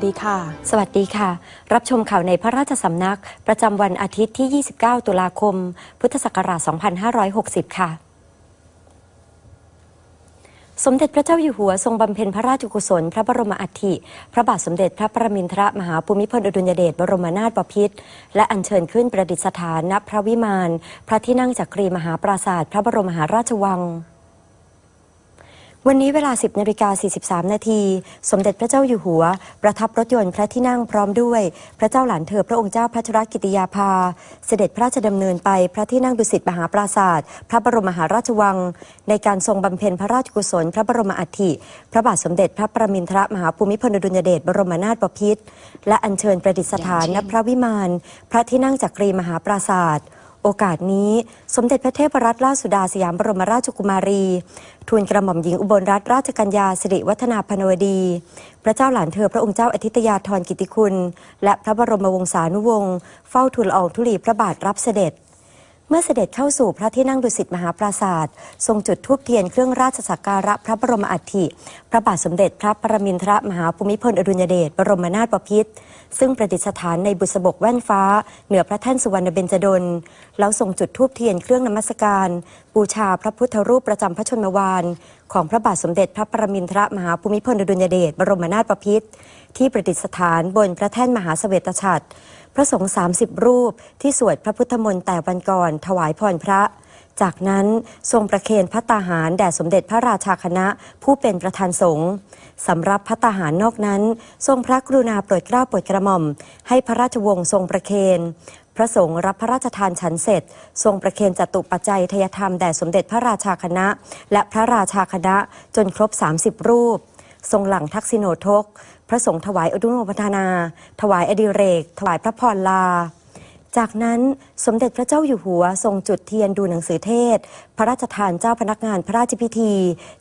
วัสดีค่ะ สวัสดีค่ะ รับชมข่าวในพระราชสำนัก ประจำวันอาทิตย์ที่ 29 ตุลาคม พุทธศักราช 2560 ค่ะสมเด็จพระเจ้าอยู่หัวทรงบำเพ็ญพระราชกุศล พระบรมอัฐิ พระบาทสมเด็จพระประมินทรมหาภูมิพลอดุลยเดชบรมนาถบพิตรและอัญเชิญขึ้นประดิษฐานณพระวิมาน พระที่นั่งจักรีมหาปราศาสตร์พระบรมมหาราชวัง วันนี้เวลา 10นาฬิกา43 นาที สมเด็จพระเจ้าอยู่หัว ประทับรถยนต์พระที่นั่งพร้อมด้วย พระเจ้าหลานเธอพระองค์เจ้าพัชรกิติยาภา เสด็จพระราชดำเนินไปพระที่นั่งดุสิตมหาปราศาสตร์พระบรมมหาราชวัง ในการทรงบำเพ็ญพระราชกุศล พระบรมอัฐิ พระบาทสมเด็จพระประมินทรมหาภูมิพลอดุลยเดชบรมนาถบพิตรและอัญเชิญประดิษฐานณพระวิมาน พระที่นั่งจักรีมหาปราศาสตร์ โอกาสนี้สมเด็จพระเทพรัตนราชสุดาสยามบรมราชกุมารี ทูลกระหม่อมหญิงอุบลรัตนราชกัญญาสิริวัฒนาพนวดี พระเจ้าหลานเธอพระองค์เจ้าอาทิตยาธรกิติคุณ และพระบรมวงศานุวงศ์เฝ้าทูลอองธุลีพระบาทรับเสด็จ เมื่อเสด็จเข้าสู่พระที่นั่งดุสิตมหาปราศาสตร์ทรงจุดธูปเทียนเครื่องราชสักการะพระบรมอัฐิ พระบาทสมเด็จพระปรมินทรมหาภูมิพลอดุลยเดชบรมนาถบพิตรซึ่งประดิษฐานในบุษบกแว่นฟ้า เหนือพระแท่นสุวรรณเบญจดล แล้วทรงจุดธูปเทียนเครื่องนมัสการ บูชาพระพุทธรูปประจำพระชนมวาน ของพระบาทสมเด็จพระปรมินทรมหาภูมิพลอดุลยเดชบรมนาถบพิตรที่ประดิษฐานบนพระแท่นมหาเสวตฉัตร พระสงฆ์30 รูปที่สวดพระพุทธมนต์แต่วันก่อนถวายพรพระ จากนั้นทรงประเคนพระตาหารแด่สมเด็จพระราชาคณะผู้เป็นประธานสงฆ์สำหรับพระตาหารนอกนั้น ทรงพระกรุณาโปรดเกล้าโปรดกระหม่อม ให้พระราชวงศ์ทรงประเคนพระสงฆ์รับพระราชทานฉันเสร็จ ทรงประเคนจตุปัจจัยทยธรรมแด่สมเด็จพระราชาคณะ และพระราชาคณะจนครบ 30 รูป ทรงหลังทักษิโนทก พระสงฆ์ถวายอนุโมทนา ถวายอดิเรก ถวายพระพรลา จากนั้นสมเด็จพระเจ้าอยู่หัว ทรงจุดเทียนดูหนังสือเทศ พระราชทานเจ้าพนักงานพระราชพิธี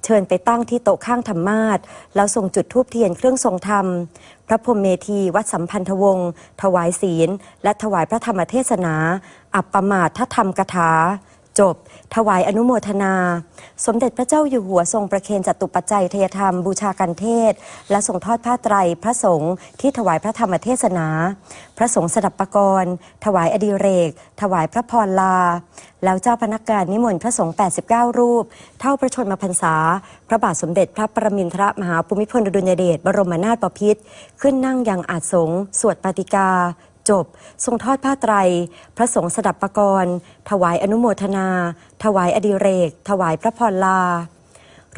เชิญไปตั้งที่โต๊ะข้างธรรมาสแล้วทรงจุดธูปเทียนเครื่องทรงธรรม พระพรหมเมธีวัดสัมพันธวงศ์ถวายศีล และถวายพระธรรมเทศนา อัปปมาทธรรมกถา จบ ถวายอนุโมทนา สมเด็จพระเจ้าอยู่หัวทรงประเคนจตุปัจจัยทยธรรมบูชากันเทศ และทรงทอดผ้าไตรพระสงฆ์ที่ถวายพระธรรมเทศนา พระสงฆ์สดับปกรณ์ถวายอดิเรก ถวายพระพรลา แล้วเจ้าพนักงานนิมนต์พระสงฆ์89 รูป เท่าพระชนมพรรษา พระบาทสมเด็จพระประมินทรมหาภูมิพลอดุลยเดชบรมนาถบพิตรขึ้นนั่งยังอาจสงสวดปาติกา จบ ทรงทอดผ้าไตร พระสงฆ์สดับปกรณ์ถวายอนุโมทนา ถวายอดิเรก ถวายพระพรลา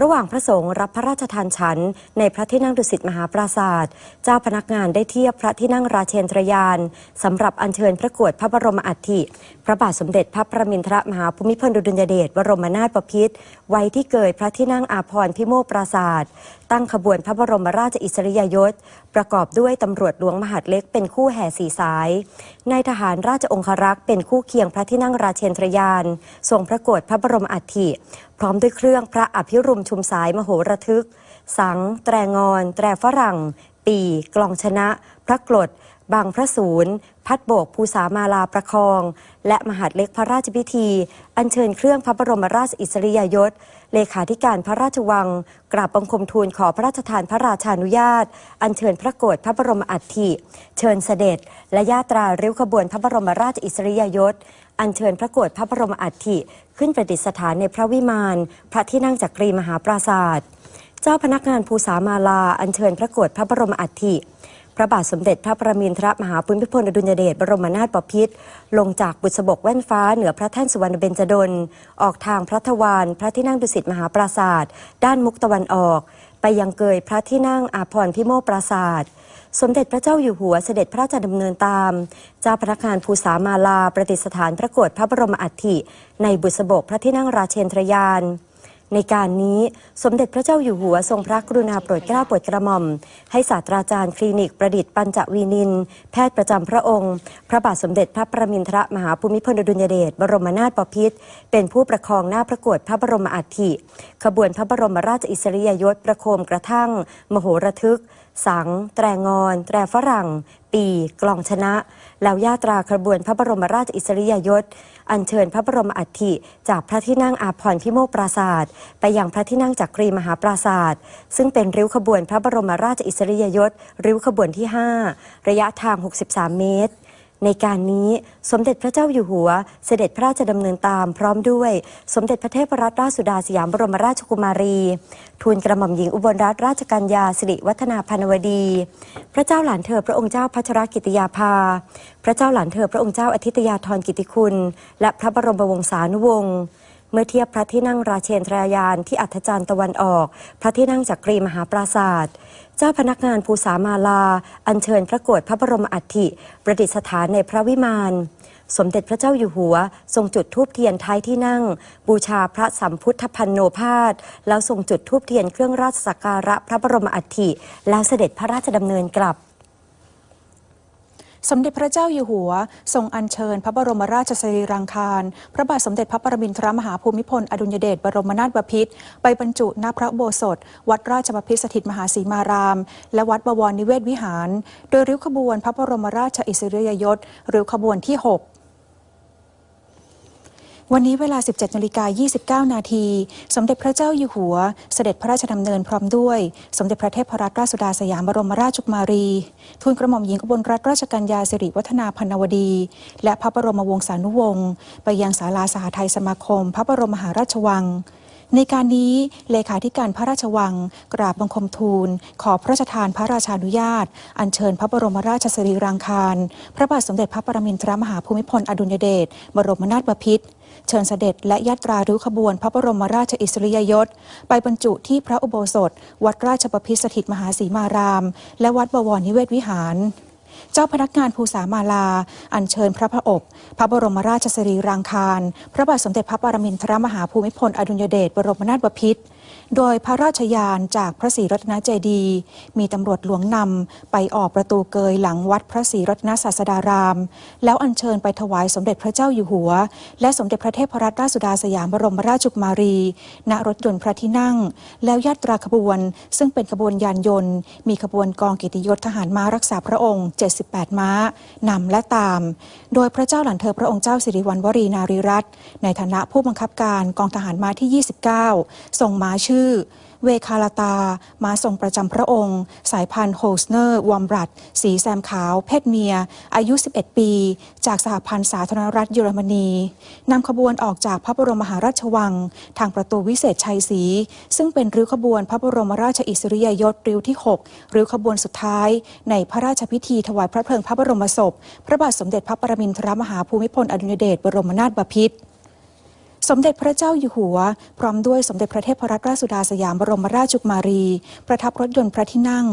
ระหว่างพระสงฆ์รับพระราชทานฉัน ในพระที่นั่งดุสิตมหาปราศาสตร์เจ้าพนักงานได้เทียบพระที่นั่งราเชนทรยานสำหรับอัญเชิญพระกวดพระบรมอัฐิพระบาทสมเด็จพระประมินทรมหาภูมิพลอดุลยเดชบรมนาถบพิตรไว้ที่เกิดพระที่นั่งอาพรณ์พิโมกปราศาสตร์ ตั้งขบวนพระบรมราชอิสริยยศ ประกอบด้วยตำรวจหลวงมหาดเล็กเป็นคู่แห่สีสายนายทหารราชองครักษ์เป็นคู่เคียงพระที่นั่งราเชนทรยาน ทรงพระโกรธพระบรมอัฐิ พร้อมด้วยเครื่องพระอภิรุมชุมสายมโหระทึก สัง แตรงอน แตรฝรั่ง ปี กลองชนะ พระกรด บางพระศูนย์ พัดโบกภูสามาลาประคอง และมหาดเล็กพระราชพิธี อัญเชิญเครื่องพระบรมราชอิสริยยศ เลขาธิการพระราชวัง กราบบังคมทูลขอพระราชทานพระราชานุญาต อัญเชิญพระโกรธพระบรมอัฐิ เชิญเสด็จ และญาตราริ้วขบวนพระบรมราชอิสริยยศ อัญเชิญพระโกรธพระบรมอัฐิ ขึ้นประดิษฐานในพระวิมาน พระที่นั่งจักรีมหาปราศาสตร์เจ้าพนักงานภูสามาลา อัญเชิญพระโกรธพระบรมอัฐิ ระบาทสมเด็จพระประมินทรมหาภูมิพลอดุลยเดชบรมนาถบพิตรลงจากบุษบกแว่นฟ้าเหนือพระแท่นสุวรรณเบญจดล ออกทางพระทวารพระที่นั่งดุสิตมหาปราศาสตร์ด้านมุกตะวันออก ไปยังเกยพระที่นั่งอาพรพิโมกปราศาสตร์สมเด็จพระเจ้าอยู่หัวเสด็จพระราชดำเนินตาม เจ้าพนักงานภูสามาลาประดิษฐานพระโกรธพระบรมอัฐิในบุษบกพระที่นั่งราเชนทรยาน ในการนี้สมเด็จพระเจ้าอยู่หัวทรงพระกรุณาโปรดเกล้าโปรดกระหม่อม ให้ศาสตราจารย์คลินิกประดิษฐ์ปัญจวีนิน แพทย์ประจำพระองค์ พระบาทสมเด็จพระประมินทรมหาภูมิพลอดุลยเดชบรมนาถบพิตรเป็นผู้ประคองหน้าพระโกรธพระบรมอัฐิขบวนพระบรมราชอิสริยยศประโคมกระทั่ง มโหระทึกสัง แตรงอน แตรฝรั่ง ปีกลองชนะ แล้วญาตราขบวนพระบรมราชอิสริยยศ อัญเชิญพระบรมอัฐิจากพระที่นั่งอาภรณ์พิโมกปราศาสตร์ไปยังพระที่นั่งจักรีมหาปราศาสตร์ซึ่งเป็นริ้วขบวนพระบรมราชอิสริยยศ ริ้วขบวนที่ 5 ระยะทาง 63 เมตร ในการนี้สมเด็จพระเจ้าอยู่หัว เสด็จพระราชดำเนินตามพร้อมด้วย สมเด็จพระเทพรัตนราชสุดาสยามบรมราชกุมารี ทูลกระหม่อมหญิงอุบลรัตนราชกัญญาสิริวัฒนาพานวดี พระเจ้าหลานเธอพระองค์เจ้าพัชรกิติยาภา พระเจ้าหลานเธอพระองค์เจ้าอาทิตยาธรกิติคุณ และพระบรมวงศานุวงศ์เมื่อเทียบพระที่นั่งราเชนทรายานที่อัฐจันทร์ตะวันออก พระที่นั่งจักรีมหาปราศาสตร์ จ้าพนักงานภูสามาลา อัญเชิญพระโกรธพระบรมอัฐิ ประดิษฐานในพระวิมานสมเด็จพระเจ้าอยู่หัว ทรงจุดธูปเทียนท้ายที่นั่ง บูชาพระสัมพุทธพันโนพาสแล้วทรงจุดธูปเทียนเครื่องราชสักการะพระบรมอัฐิแล้วเสด็จพระราชดำเนินกลับ สมเด็จพระเจ้าอยู่หัว ทรงอัญเชิญพระบรมราชสรีรังคาร พระบาทสมเด็จพระปรมินทรมหาภูมิพล อดุลยเดชบรมนาถบพิตรไปบรรจุณพระอุโบสถ วัดราชบพิตรสถิตมหาสีมาราม และวัดบวรนิเวศวิหาร โดยริ้วขบวนพระบรมราชอิสริยยศริ้วขบวนที่ 6 วันนี้เวลา 17นาฬิกา29 นาที สมเด็จพระเจ้าอยู่หัว เสด็จพระราชดำเนินพร้อมด้วย สมเด็จพระเทพรัตนราชสุดาสยามบรมราชกุมารี ทูลกระหม่อมหญิงอบลรัตนราชกัญญาสิริวัฒนาพันวดี และพระบรมวงศานุวงศ์ ไปยังศาลาสหทัยสมาคม พระบรมมหาราชวัง ในการนี้เลขาธิการพระราชวัง กราบบังคมทูล ขอพระราชทานพระราชานุญาต อัญเชิญพระบรมราชสรีรางคาร พระบาทสมเด็จพระปรมินทรมหาภูมิพลอดุลยเดชบรมนาถบพิตรเชิญเสด็จและยาตราริ้วขบวนพระบรมราชอิสริยยศ ไปบรรจุที่พระอุโบสถ วัดราชบพิตรสถิตมหาสีมาราม และวัดบวรนิเวศวิหาร เจ้าพนักงานภูสามาลา อัญเชิญพระพระอบ พระบรมราชสรีรางคาร พระบาทสมเด็จพระปรมินทรมหาภูมิพลอดุลยเดชบรมนาถบพิตร โดยพระราชยานจากพระศรีรัตนเจดีย์มีตำรวจหลวงนำไปออกประตูเกยหลังวัดพระศรีรัตนศาสดาราม แล้วอัญเชิญไปถวายสมเด็จพระเจ้าอยู่หัว และสมเด็จพระเทพรัตนราชสุดาสยามบรมราชกุมารี ณรถยนต์พระที่นั่ง แล้วยาตราขบวน ซึ่งเป็นขบวนยานยนต์ มีขบวนกองกิตติยศทหารม้ารักษาพระองค์ 78 ม้านำและตาม โดยพระเจ้าหลานเธอพระองค์เจ้าสิริวัณวรีนารีรัตน์ในฐานะผู้บังคับการกองทหารม้าที่ 29ส่งม้าชื่อเวคาลาตา มาทรงประจำพระองค์ สายพันธุ์โฮสเนอร์ วอมบรัดสีแซมขาว เพศเมีย อายุ 11 ปี จากสหพันธ์สาธารณรัฐเยอรมนีนำขบวนออกจากพระบรมมหาราชวัง ทางประตูวิเศษชัยศรีซึ่งเป็นริ้วขบวนพระบรมราชอิสริยยศริ้วที่ 6 ริ้วขบวนสุดท้าย ในพระราชพิธีถวายพระเพลิงพระบรมศพ พระบาทสมเด็จพระปรมินทรมหาภูมิพลอดุลยเดชบรมนาถบพิตร สมเด็จพระเจ้าอยู่หัว พร้อมด้วยสมเด็จพระเทพรัตนราชสุดาสยามบรมราชกุมารี ประทับรถยนต์พระที่นั่ง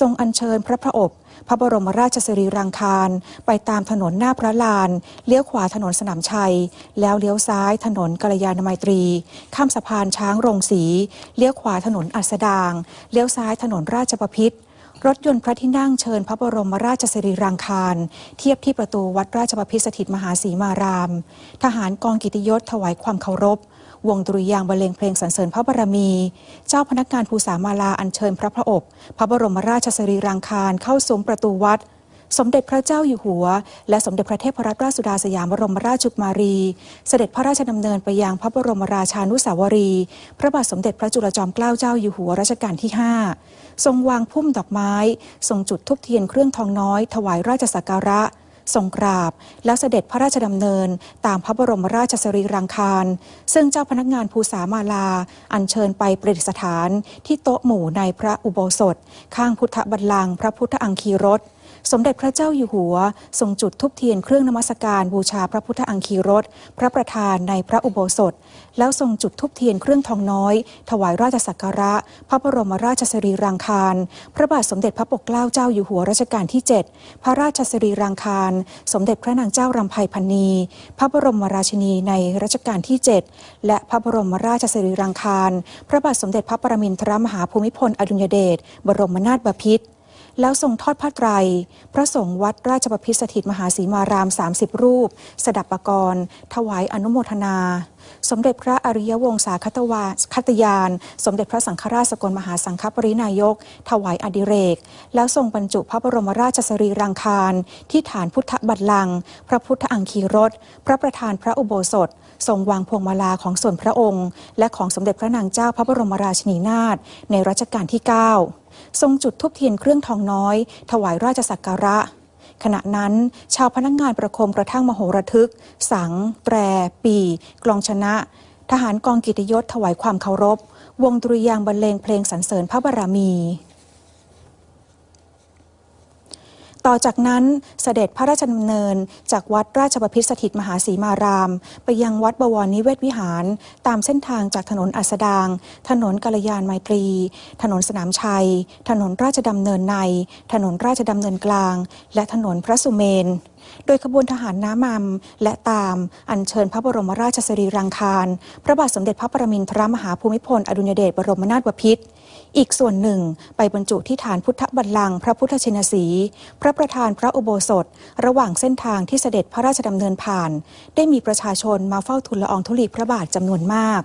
ทรงอัญเชิญพระพระอบพระบรมราชสรีรางคาร ไปตามถนนหน้าพระลาน เลี้ยวขวาถนนสนามชัย แล้วเลี้ยวซ้ายถนนกัลยาณมิตรี ข้ามสะพานช้างโรงสี เลี้ยวขวาถนนอัสดาง เลี้ยวซ้ายถนนราชบพิต รถยนต์พระที่นั่งเชิญพระบรมราชสรีรางคาร เทียบที่ประตูวัดราชบพิษสถิตมหาสีมาราม ทหารกองกิติยศถวายความเคารพ วงดุริยางบรรเลงเพลงสรรเสริญพระบารมี เจ้าพนักงานภูสามาลาอัญเชิญพระพระอบพระบรมราชสรีรางคารเข้าสมประตูวัด สมเด็จพระเจ้าอยู่หัว และสมเด็จพระเทพรัตนราชสุดาสยามบรมราชกุมารี เสด็จพระราชดำเนินไปยังพระบรมราชานุสาวรีย์พระบาทสมเด็จพระจุลจอมเกล้าเจ้าอยู่หัวรัชกาลที่ 5 ทรงวางพุ่มดอกไม้ ทรงจุดทุบเทียนเครื่องทองน้อย ถวายราชสักการะทรงกราบ แล้วเสด็จพระราชดำเนิน ตามพระบรมราชสรีรางคาร ซึ่งเจ้าพนักงานภูษามาลา อัญเชิญไปประดิษฐาน ที่โต๊ะหมู่ในพระอุโบสถ ข้างพุทธบัลลังก์พระพุทธอังคีรถ สมเด็จพระเจ้าอยู่หัว ทรงจุดทุบเทียนเครื่องนมัสการบูชาพระพุทธอังคีรถพระประธานในพระอุโบสถ แล้วทรงจุดทุบเทียนเครื่องทองน้อย ถวายราชสักการะ พระบรมราชสรีรางคาร พระบาทสมเด็จพระปกเกล้าเจ้าอยู่หัวรัชกาลที่ 7 พระราชสรีรางคารสมเด็จพระนางเจ้ารำไพพันนีพระบรมราชินีในรัชกาลที่ 7 และพระบรมราชสรีรางคาร พระบาทสมเด็จพระปรมินทรมหาภูมิพลอดุลยเดชบรมนาถบพิตร แล้วทรงทอดผ้าไตร พระสงฆ์วัดราชบพิตรสถิตมหาสีมาราม 30 รูป สดับปกรณ์ถวายอนุโมทนา สมเด็จพระอริยวงศาคตวาคตยาน สมเด็จพระสังฆราชสกลมหาสังฆปรินายก ถวายอดิเรก แล้วทรงบรรจุพระบรมราชสรีรังคารที่ฐานพุทธบัลลังก์พระพุทธอังคีรถพระประธานพระอุโบสถ ทรงวางพวงมาลาของส่วนพระองค์ และของสมเด็จพระนางเจ้าพระบรมราชินีนาถในรัชกาลที่ 9 ทรงจุดธูปเทียนเครื่องทองน้อย ถวายราชสักการะ ขณะนั้นชาวพนักงงานประคมกระทั่งมโหระทึก สัง แตร ปี กลองชนะ ทหารกองกิตยศถวายความเคารพ วงดุริยางบรรเลงเพลงสรรเสริญพระบารมี ต่อจากนั้นเสด็จพระราชดำเนิน จากวัดราชบพิตรสถิตมหาศีมาราม ไปยังวัดบวรนิเวศวิหาร ตามเส้นทางจากถนนอัสดาง ถนนกาลยานไมตรี ถนนสนามชัย ถนนราชดำเนินใน ถนนราชดำเนินกลาง และถนนพระสุเมน โดยขบวนทหารน้ำมัมและตามอัญเชิญพระบรมราชสรีรังคารพระบาทสมเด็จพระปรมินทรมหาภูมิพล อดุลยเดชบรมนาถบพิตรอีกส่วนหนึ่ง ไปบรรจุที่ฐานพุทธบัลลังก์พระพุทธชินสี พระประธานพระอุโบสถ ระหว่างเส้นทางที่เสด็จพระราชดำเนินผ่าน ได้มีประชาชนมาเฝ้าทูลละอองธุลีพระบาทจำนวนมาก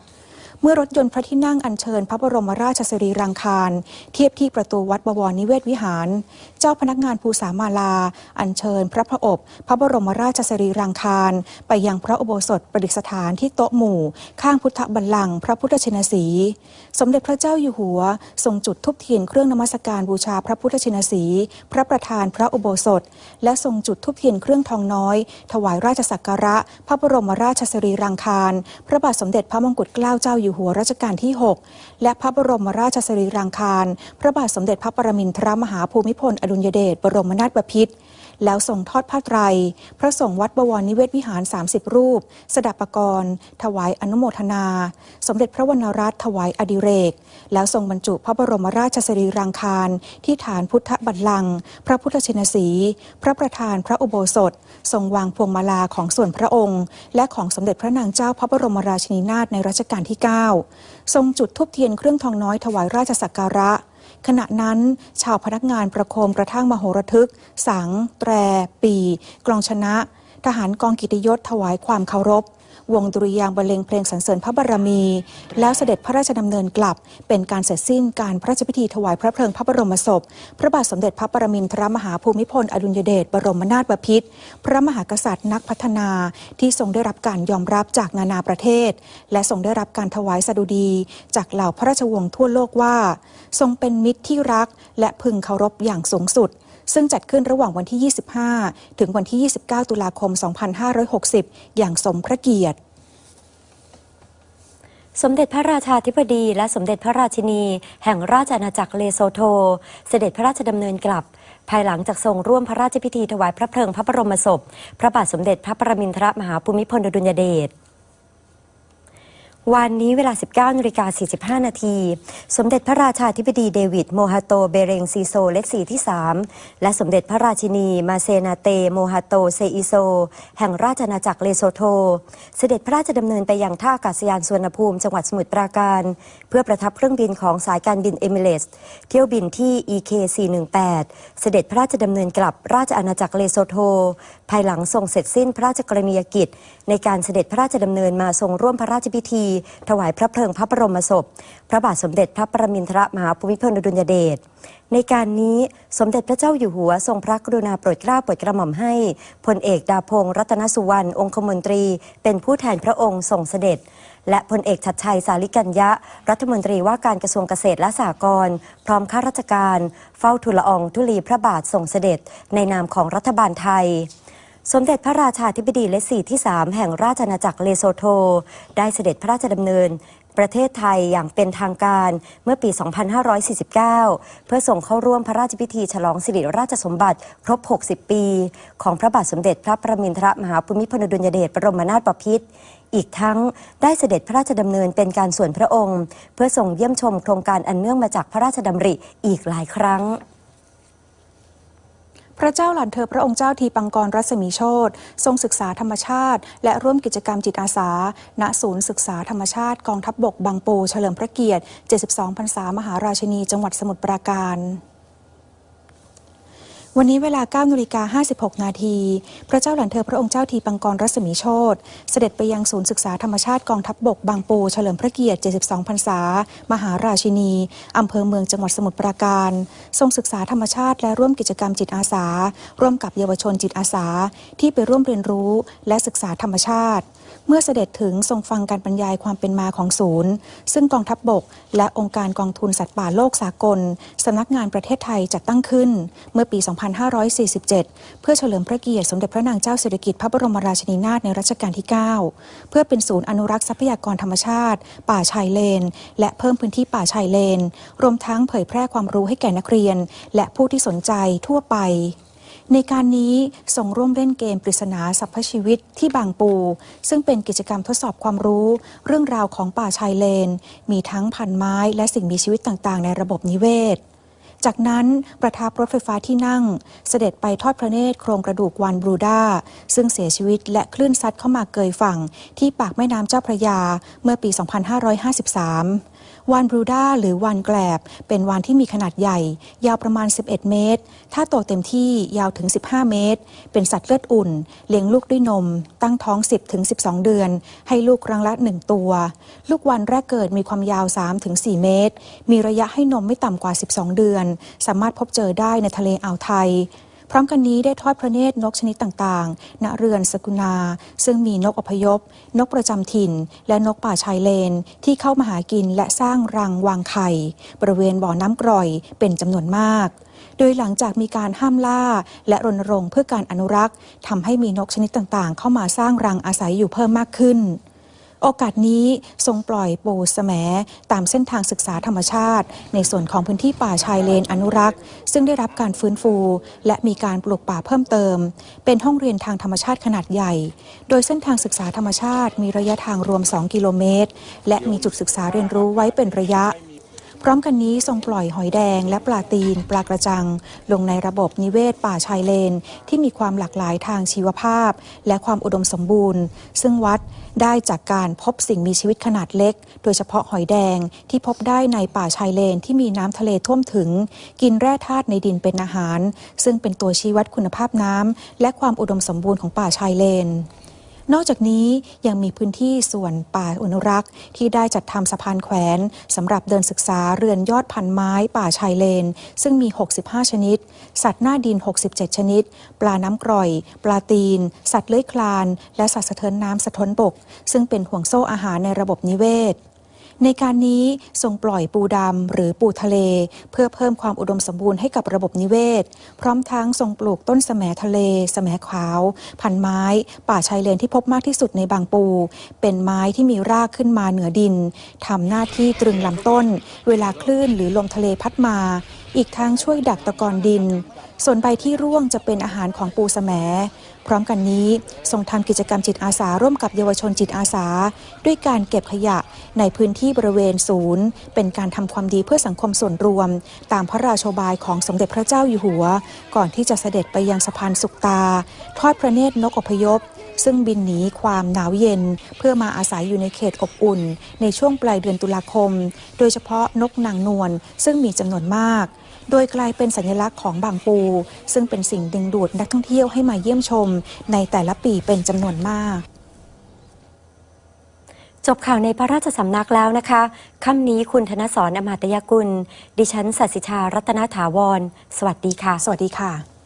เมื่อรถยนต์พระที่นั่งอัญเชิญ พระบรมราชสรีรังคารเทียบที่ประตูวัดบวรนิเวศวิหาร เจ้าพนักงานภูสามาลา อัญเชิญ พระพระอบ พระบรมราชสรีรังคารไปยังพระอุโบสถประดิษฐานที่โต๊ะหมู่ ข้างพุทธบัลลังก์พระพุทธชินสี สมเด็จพระเจ้าอยู่หัว ทรงจุดธูปเทียนเครื่องนมัสการบูชาพระพุทธชินสี พระประธานพระอุโบสถ และทรงจุดธูปเทียนเครื่องทองน้อย ถวายราชสักการะ พระบรมราชสรีรังคารพระบาทสมเด็จพระมงกุฎเกล้าเจ้าอยู่หัวรัชกาลที่ 6 และพระบรมราชสรีรังคาร พระบาทสมเด็จพระปรมินทรมหาภูมิพลอดุลยเดชบรมนาถบพิตร แล้วทรงทอดผ้าไตร พระสงฆ์วัดบวรนิเวศวิหาร 30 รูป สดับปกรณ์ ถวายอนุโมทนา สมเด็จพระวรรณรัตน์ถวายอดิเรก แล้วทรงบรรจุพระบรมราชสรีรังคารที่ฐานพุทธบัลลังก์พระพุทธชินสี พระประธานพระอุโบสถ ทรงวางพวงมาลาของส่วนพระองค์ และของสมเด็จพระนางเจ้าพระบรมราชินีนาถในรัชกาลที่ 9 ทรงจุดธูปเทียนเครื่องทองน้อยถวายราชสักการะ ขณะนั้นชาวพนักงานประโคมกระทั่งมโหระทึก สัง แตร ปี กลองชนะ ทหารกองกิตยศถวายความเคารพ วงดุริยางบรรเลงเพลงสรรเสริญพระบารมี แล้วเสด็จพระราชดำเนินกลับ เป็นการเสร็จสิ้นการพระราชพิธีถวายพระเพลิงพระบรมศพ พระบาทสมเด็จพระปรมินทรมหาภูมิพล อดุลยเดชบรมนาถบพิตรพระมหากษัตริย์นักพัฒนาที่ทรงได้รับการยอมรับจากนานาประเทศ และทรงได้รับการถวายสดุดี จากเหล่าพระราชวงศ์ทั่วโลกว่า ทรงเป็นมิตรที่รักและพึงเคารพอย่างสูงสุด ซึ่งจัดขึ้นระหว่างวันที่ 25 ถึงวันที่ 29 ตุลาคม 2560 อย่างสมพระเกียรติสมเด็จพระราชาธิบดี และสมเด็จพระราชินี แห่งราชอาณาจักรเลโซโท เสด็จพระราชดำเนินกลับ ภายหลังจากทรงร่วมพระราชพิธีถวายพระเพลิงพระบรมศพ พระบาทสมเด็จพระประมินทรมหาภูมิพลอดุลยเดช วันนี้เวลา 19นาฬิกา45 นาที สมเด็จพระราชาธิบดีเดวิดโมฮาโตเบเรงซีโซเล็กสีที่ 3 และสมเด็จพระราชินีมาเซนาเตโมฮาโตเซอิโซ แห่งราชอาณาจักรเลโซโท เสด็จพระราชดำเนินไปยังท่าอากาศยานสุวรรณภูมิจังหวัดสมุทรปราการ เพื่อประทับเครื่องบินของสายการบินเอมิเรสเที่ยวบินที่ EK 418 เสด็จพระราชดำเนินกลับราชอาณาจักรเลโซโท ภายหลังทรงเสร็จสิ้นพระราชกรณียกิจ ในการเสด็จพระราชดำเนินมาทรงร่วมพระราชพิธีถวายพระเพลิงพระบรมศพ พระบาทสมเด็จพระประมินทรมหาภูมิพลอดุลยเดชในการนี้สมเด็จพระเจ้าอยู่หัวทรงพระกรุณาโปรดเกล้าโปรดกระหม่อมให้พลเอกดาพงศ์รัตนสุวรรณองคมนตรี เป็นผู้แทนพระองค์ทรงเสด็จ และพลเอกชัดชัยสาลิกัญญะ รัฐมนตรีว่าการกระทรวงเกษตรและสหกรณ์พร้อมข้าราชการ เฝ้าทูลละอองธุลีพระบาททรงเสด็จ ในนามของรัฐบาลไทย สมเด็จพระราชาธิบดีและสี่ที่ 3 แห่งราชอาณาจักรเลโซโท ได้เสด็จพระราชดำเนิน ประเทศไทยอย่างเป็นทางการเมื่อปี 2549 เพื่อส่งเข้าร่วมพระราชพิธีฉลองสิริราชสมบัติครบ 60 ปี ของพระบาทสมเด็จพระประมินทรมหาภูมิพลอดุลยเดชบรมนาถบพิตรอีกทั้งได้เสด็จพระราชดำเนินเป็นการส่วนพระองค์ เพื่อส่งเยี่ยมชมโครงการอันเนื่องมาจากพระราชดำริอีกหลายครั้ง พระเจ้าหลานเธอพระองค์เจ้าทีปังกรรัศมีโชตทรงศึกษาธรรมชาติ และร่วมกิจกรรมจิตอาสา ณศูนย์ศึกษาธรรมชาติกองทัพบบกบางปูเฉลิมพระเกียรติ 72 พรรษามหาราชินีจังหวัดสมุทรปราการ วันนี้เวลา9นาฬิกา56 นาที พระเจ้าหลานเธอพระองค์เจ้าทีปังกรรัศมีโชตเสด็จไปยังศูนย์ศึกษาธรรมชาติกองทัพบบกบางปู เฉลิมพระเกียรติ 72 พรรษา มหาราชินี อำเภอเมืองจังหวัดสมุทรปราการ ทรงศึกษาธรรมชาติและร่วมกิจกรรมจิตอาสา ร่วมกับเยาวชนจิตอาสา ที่ไปร่วมเรียนรู้และศึกษาธรรมชาติ เมื่อเสด็จถึงทรงฟังการบรรยายความเป็นมาของศูนย์ ซึ่งกองทัพบบก และองค์การกองทุนสัตว์ป่าโลกสากลสำนักงานประเทศไทยจัดตั้งขึ้น เมื่อปี 2547 เพื่อเฉลิมพระเกียรติสมเด็จพระนางเจ้าสิริกิติ์พระบรมราชินีนาถในรัชกาลที่ 9 เพื่อเป็นศูนย์อนุรักษ์ทรัพยากรธรรมชาติ ป่าชายเลน และเพิ่มพื้นที่ป่าชายเลน รวมทั้งเผยแพร่ความรู้ให้แก่นักเรียน และผู้ที่สนใจทั่วไป ในการนี้ส่งร่วมเล่นเกมปริศนาสรรพชีวิตที่บางปู ซึ่งเป็นกิจกรรมทดสอบความรู้ เรื่องราวของป่าชายเลน มีทั้งพันไม้และสิ่งมีชีวิตต่างๆ ในระบบนิเวศ จากนั้นประทับรถไฟฟ้าที่นั่ง เสด็จไปทอดพระเนตรโครงกระดูกวานบรูด้า ซึ่งเสียชีวิตและคลื่นซัดเข้ามาเกยฝั่ง ที่ปากแม่น้ำเจ้าพระยาเมื่อปี 2553 วานบรูด้าหรือวานแกลบ เป็นวานที่มีขนาดใหญ่ ยาวประมาณ 11 เมตร ถ้าโตเต็มที่ยาวถึง 15 เมตร เป็นสัตว์เลือดอุ่น เลี้ยงลูกด้วยนม ตั้งท้อง 10ถึง12 เดือน ให้ลูกครั้งละ 1 ตัว ลูกวานแรกเกิดมีความยาว3ถึง4เมตร มีระยะให้นมไม่ต่ำกว่า 12 เดือน สามารถพบเจอได้ในทะเลอ่าวไทย พร้อมกันนี้ได้ทอดพระเนตรนกชนิดต่างๆ ณ เรือนสกุณา ซึ่งมีนกอพยพ นกประจำถิ่น และนกป่าชายเลน ที่เข้ามาหากินและสร้างรังวางไข่ บริเวณบ่อน้ำกร่อยเป็นจำนวนมาก โดยหลังจากมีการห้ามล่า และรณรงค์เพื่อการอนุรักษ์ทำให้มีนกชนิดต่างๆ เข้ามาสร้างรังอาศัยอยู่เพิ่มมากขึ้น โอกาสนี้ทรงปล่อยปูแสมตามเส้นทางศึกษาธรรมชาติ ในส่วนของพื้นที่ป่าชายเลนอนุรักษ์ ซึ่งได้รับการฟื้นฟู และมีการปลูกป่าเพิ่มเติม เป็นห้องเรียนทางธรรมชาติขนาดใหญ่ โดยเส้นทางศึกษาธรรมชาติ มีระยะทางรวม 2 กิโลเมตร และมีจุดศึกษาเรียนรู้ไว้เป็นระยะ พร้อมกันนี้ทรงปล่อยหอยแดงและปลาตีน ปลากระจัง ลงในระบบนิเวศป่าชายเลน ที่มีความหลากหลายทางชีวภาพ และความอุดมสมบูรณ์ ซึ่งวัดได้จากการพบสิ่งมีชีวิตขนาดเล็ก โดยเฉพาะหอยแดงที่พบได้ในป่าชายเลนที่มีน้ำทะเลท่วมถึง กินแร่ธาตุในดินเป็นอาหาร ซึ่งเป็นตัวชี้วัดคุณภาพน้ำและความอุดมสมบูรณ์ของป่าชายเลน นอกจากนี้ยังมีพื้นที่ส่วนป่าอนุรักษ์ ที่ได้จัดทำสะพานแขวนสำหรับเดินศึกษาเรือนยอดพันไม้ป่าชายเลน ซึ่งมี 65 ชนิด สัตว์หน้าดิน 67 ชนิด ปลาน้ำกร่อย ปลาตีน สัตว์เลื้อยคลาน และสัตว์สะเทินน้ำสะท้นบก ซึ่งเป็นห่วงโซ่อาหารในระบบนิเวศ ในการนี้ทรงปล่อยปูดำหรือปูทะเล เพื่อเพิ่มความอุดมสมบูรณ์ให้กับระบบนิเวศ พร้อมทั้งทรงปลูกต้นแสมทะเล แสมขาว พันไม้ ป่าชายเลนที่พบมากที่สุดในบางปู เป็นไม้ที่มีรากขึ้นมาเหนือดินทำหน้าที่ตรึงลำต้น เวลาคลื่นหรือลมทะเลพัดมา อีกทั้งช่วยดักตะกอนดิน ส่วนใบที่ร่วงจะเป็นอาหารของปูแสม พร้อมกันนี้ทรงทำกิจกรรมจิตอาสาร่วมกับเยาวชนจิตอาสา ด้วยการเก็บขยะในพื้นที่บริเวณศูนย์ เป็นการทำความดีเพื่อสังคมส่วนรวม ตามพระราชบายของสมเด็จพระเจ้าอยู่หัว ก่อนที่จะเสด็จไปยังสะพานสุกตา ทอดพระเนตรนกอพยพ ซึ่งบินหนีความหนาวเย็น เพื่อมาอาศัยอยู่ในเขตอบอุ่น ในช่วงปลายเดือนตุลาคม โดยเฉพาะนกนางนวลซึ่งมีจำนวนมาก โดยกลายเป็นสัญลักษณ์ของบางปู ซึ่งเป็นสิ่งดึงดูดนักท่องเที่ยวให้มาเยี่ยมชม ในแต่ละปีเป็นจำนวนมากจบข่าวในพระราชสำนักแล้วนะคะ ค่ำนี้คุณธนสรอมาตยกุล ดิฉันสัสิชา รัตนถาวร สวัสดีค่ะ สวัสดีค่ะ